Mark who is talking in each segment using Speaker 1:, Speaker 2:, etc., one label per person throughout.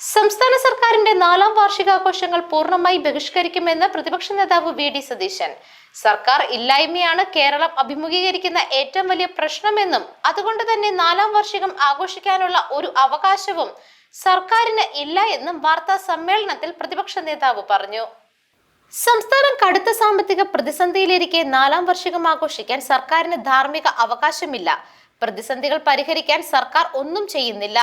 Speaker 1: സംസ്ഥാന സർക്കാരിന്റെ നാലാം വാർഷികാഘോഷങ്ങൾ പൂർണമായി ബഹിഷ്കരിക്കുമെന്ന് പ്രതിപക്ഷ നേതാവ് വി ഡി സതീശൻ. സർക്കാർ ഇല്ലായ്മയാണ് കേരളം അഭിമുഖീകരിക്കുന്ന ഏറ്റവും വലിയ പ്രശ്നമെന്നും അതുകൊണ്ട് തന്നെ നാലാം വാർഷികം ആഘോഷിക്കാനുള്ള ഒരു അവകാശവും സർക്കാരിന് ഇല്ല എന്നും വാർത്താ സമ്മേളനത്തിൽ പ്രതിപക്ഷ നേതാവ് പറഞ്ഞു. സംസ്ഥാനം കടുത്ത സാമ്പത്തിക പ്രതിസന്ധിയിലിരിക്കെ നാലാം വാർഷികം ആഘോഷിക്കാൻ സർക്കാരിന് ധാർമ്മിക അവകാശമില്ല. പ്രതിസന്ധികൾ പരിഹരിക്കാൻ സർക്കാർ ഒന്നും ചെയ്യുന്നില്ല.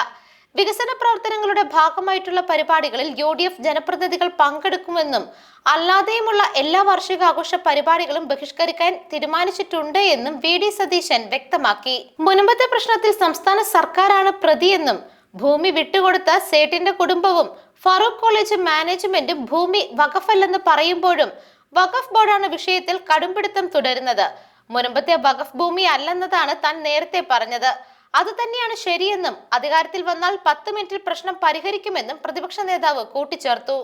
Speaker 1: വികസന പ്രവർത്തനങ്ങളുടെ ഭാഗമായിട്ടുള്ള പരിപാടികളിൽ യു ഡി എഫ് ജനപ്രതിനിധികൾ പങ്കെടുക്കുമെന്നും അല്ലാതെയുമുള്ള എല്ലാ വാർഷികാഘോഷ പരിപാടികളും ബഹിഷ്കരിക്കാൻ തീരുമാനിച്ചിട്ടുണ്ട് എന്നും വി ഡി സതീശൻ വ്യക്തമാക്കി. മുൻപത്തെ പ്രശ്നത്തിൽ സംസ്ഥാന സർക്കാരാണ് പ്രതിയെന്നും ഭൂമി വിട്ടുകൊടുത്ത സേട്ടിന്റെ കുടുംബവും ഫറൂഖ് കോളേജ് മാനേജ്മെന്റും ഭൂമി വഖഫല്ലെന്ന് പറയുമ്പോഴും വഖഫ് ബോർഡാണ് വിഷയത്തിൽ കടുംപിടുത്തം തുടരുന്നത്. മുൻപത്തെ വഖഫ് ഭൂമി അല്ലെന്നതാണ് താൻ നേരത്തെ പറഞ്ഞത്. അത് തന്നെയാണ് ശരിയെന്നും അധികാരത്തിൽ വന്നാൽ പത്ത് മിനിറ്റിൽ പ്രശ്നം പരിഹരിക്കുമെന്നും പ്രതിപക്ഷ നേതാവ് കൂട്ടിച്ചേർത്തു.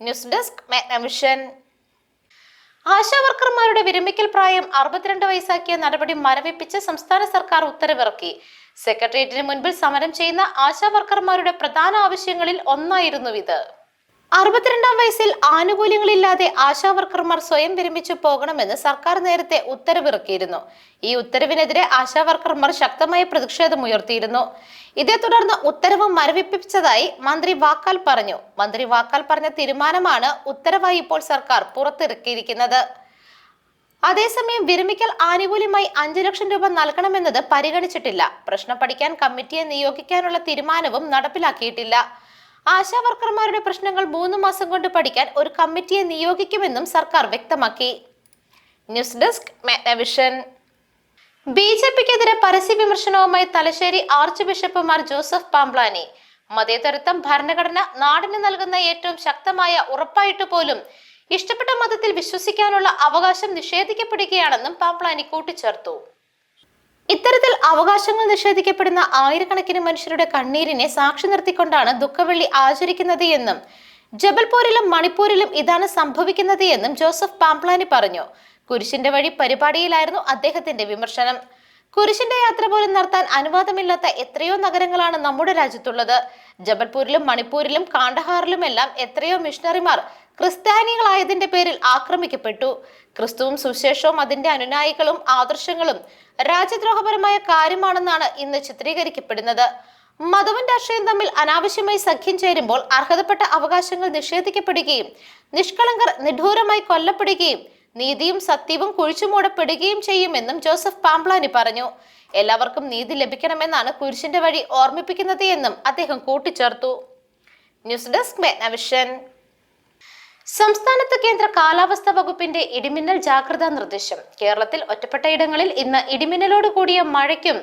Speaker 1: ന്യൂസ് ഡെസ്ക് മെഗ്നവിഷൻ ആശാവർക്കർമാരുടെ വിരമിക്കൽ പ്രായം അറുപത്തിരണ്ട് വയസ്സാക്കിയ നടപടി മരവിപ്പിച്ച് സംസ്ഥാന സർക്കാർ ഉത്തരവിറക്കി. സെക്രട്ടേറിയറ്റിന് മുൻപിൽ സമരം ചെയ്യുന്ന ആശാവർക്കർമാരുടെ പ്രധാന ആവശ്യങ്ങളിൽ ഒന്നായിരുന്നു ഇത്. അറുപത്തിരണ്ടാം വയസ്സിൽ ആനുകൂല്യങ്ങളില്ലാതെ ആശാവർക്കർമാർ സ്വയം വിരമിച്ചു പോകണമെന്ന് സർക്കാർ നേരത്തെ ഉത്തരവിറക്കിയിരുന്നു. ഈ ഉത്തരവിനെതിരെ ആശാവർക്കർമാർ ശക്തമായ പ്രതിഷേധമുയർത്തിയിരുന്നു ഇതേ തുടർന്ന് ഉത്തരവ് മരവിപ്പിച്ചതായി മന്ത്രി വാക്കാൽ പറഞ്ഞു. മന്ത്രി വാക്കാൽ പറഞ്ഞ തീരുമാനമാണ് ഉത്തരവായി ഇപ്പോൾ സർക്കാർ പുറത്തിറക്കിയിരിക്കുന്നത്. അതേസമയം വിരമിക്കൽ ആനുകൂല്യമായി അഞ്ചു ലക്ഷം രൂപ നൽകണമെന്നത് പരിഗണിച്ചിട്ടില്ല. പ്രശ്നം പഠിക്കാൻ കമ്മിറ്റിയെ നിയോഗിക്കാനുള്ള തീരുമാനവും നടപ്പിലാക്കിയിട്ടില്ല. ആശാ വർക്കർമാരുടെ പ്രശ്നങ്ങൾ മൂന്ന് മാസം കൊണ്ട് പഠിക്കാൻ ഒരു കമ്മിറ്റിയെ നിയോഗിക്കുമെന്നും സർക്കാർ വ്യക്തമാക്കി. ന്യൂസ് ഡെസ്ക് മെഗ്നവിഷൻ ബി ജെ പിക്കെതിരെ പരസ്യ വിമർശനവുമായി Thalassery archbishop Mar Joseph Pamplany മതേതരത്വം ഭരണഘടന നാടിന് നൽകുന്ന ഏറ്റവും ശക്തമായ ഉറപ്പായിട്ട് പോലും ഇഷ്ടപ്പെട്ട മതത്തിൽ വിശ്വസിക്കാനുള്ള അവകാശം നിഷേധിക്കപ്പെടുകയാണെന്നും പാംപ്ലാനി കൂട്ടിച്ചേർത്തു. ഇത്തരത്തിൽ അവകാശങ്ങൾ നിഷേധിക്കപ്പെടുന്ന ആയിരക്കണക്കിന് മനുഷ്യരുടെ കണ്ണീരിനെ സാക്ഷി നിർത്തിക്കൊണ്ടാണ് ദുഃഖവെള്ളി ആചരിക്കുന്നത് എന്നും ജബൽപൂരിലും മണിപ്പൂരിലും ഇതാണ് സംഭവിക്കുന്നത് എന്നും ജോസഫ് പാംപ്ലാനി പറഞ്ഞു. കുരിശിന്റെ വഴി പരിപാടിയിലായിരുന്നു അദ്ദേഹത്തിന്റെ വിമർശനം. കുരിശിന്റെ യാത്ര പോലും നടത്താൻ അനുവാദമില്ലാത്ത എത്രയോ നഗരങ്ങളാണ് നമ്മുടെ രാജ്യത്തുള്ളത്. ജബൽപൂരിലും മണിപ്പൂരിലും കാണ്ഡഹാറിലുമെല്ലാം എത്രയോ മിഷണറിമാർ ക്രിസ്ത്യാനികളായതിന്റെ പേരിൽ ആക്രമിക്കപ്പെട്ടു. ക്രിസ്തുവും സുവിശേഷവും അതിന്റെ അനുനായികളും ആദർശങ്ങളും രാജ്യദ്രോഹപരമായ കാര്യമാണെന്നാണ് ഇന്ന് ചിത്രീകരിക്കപ്പെടുന്നത്. മതവും രാഷ്ട്രീയം തമ്മിൽ അനാവശ്യമായി സഖ്യം ചേരുമ്പോൾ അർഹതപ്പെട്ട അവകാശങ്ങൾ നിഷേധിക്കപ്പെടുകയും നിഷ്കളങ്കർ നിഠൂരമായി കൊല്ലപ്പെടുകയും നീതിയും സത്യവും കുഴിച്ചുമൂടപ്പെടുകയും ചെയ്യുമെന്നും ജോസഫ് പാംപ്ലാനി പറഞ്ഞു. എല്ലാവർക്കും നീതി ലഭിക്കണമെന്നാണ് കുരിശിന്റെ വഴി ഓർമ്മിപ്പിക്കുന്നത് എന്നും അദ്ദേഹം കൂട്ടിച്ചേർത്തു. ന്യൂസ് ഡെസ്ക് മേഘ്നവിഷൻ സംസ്ഥാനത്ത് കേന്ദ്ര കാലാവസ്ഥാ വകുപ്പിന്റെ ഇടിമിന്നൽ ജാഗ്രതാ നിർദ്ദേശം. കേരളത്തിൽ ഒറ്റപ്പെട്ടയിടങ്ങളിൽ ഇന്ന് ഇടിമിന്നലോട് കൂടിയ മഴയ്ക്കും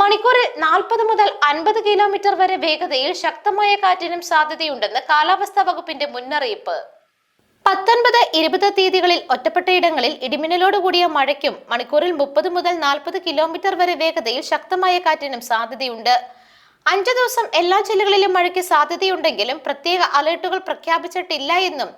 Speaker 1: മണിക്കൂറിൽ നാൽപ്പത് മുതൽ അൻപത് കിലോമീറ്റർ വരെ വേഗതയിൽ ശക്തമായ കാറ്റിനും സാധ്യതയുണ്ടെന്ന് കാലാവസ്ഥാ വകുപ്പിന്റെ മുന്നറിയിപ്പ്. പത്തൊൻപത് ഇരുപത് തീയതികളിൽ ഒറ്റപ്പെട്ട ഇടങ്ങളിൽ ഇടിമിന്നലോട് കൂടിയ മഴയ്ക്കും മണിക്കൂറിൽ മുപ്പത് മുതൽ നാൽപ്പത് കിലോമീറ്റർ വരെ വേഗതയിൽ ശക്തമായ കാറ്റിനും സാധ്യതയുണ്ട്. അഞ്ചു ദിവസം എല്ലാ ജില്ലകളിലും മഴയ്ക്ക് സാധ്യതയുണ്ടെങ്കിലും പ്രത്യേക അലർട്ടുകൾ പ്രഖ്യാപിച്ചിട്ടില്ല എന്നും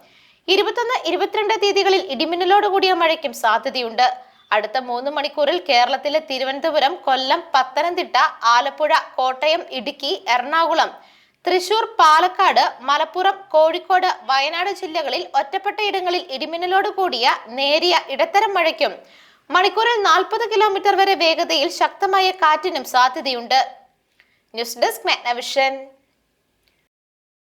Speaker 1: ഇരുപത്തൊന്ന് ഇരുപത്തിരണ്ട് തീയതികളിൽ ഇടിമിന്നലോട് കൂടിയ മഴയ്ക്കും സാധ്യതയുണ്ട്. അടുത്ത മൂന്ന് മണിക്കൂറിൽ കേരളത്തിലെ തിരുവനന്തപുരം കൊല്ലം പത്തനംതിട്ട ആലപ്പുഴ കോട്ടയം ഇടുക്കി എറണാകുളം തൃശൂർ പാലക്കാട് മലപ്പുറം കോഴിക്കോട് വയനാട് ജില്ലകളിൽ ഒറ്റപ്പെട്ട ഇടങ്ങളിൽ ഇടിമിന്നലോട് കൂടിയ നേരിയ ഇടത്തരം മഴയ്ക്കും. മണിക്കൂറിൽ നാൽപ്പത് കിലോമീറ്റർ വരെ വേഗതയിൽ ശക്തമായ കാറ്റിനും സാധ്യതയുണ്ട്. News desk മെഗ്നവിഷൻ.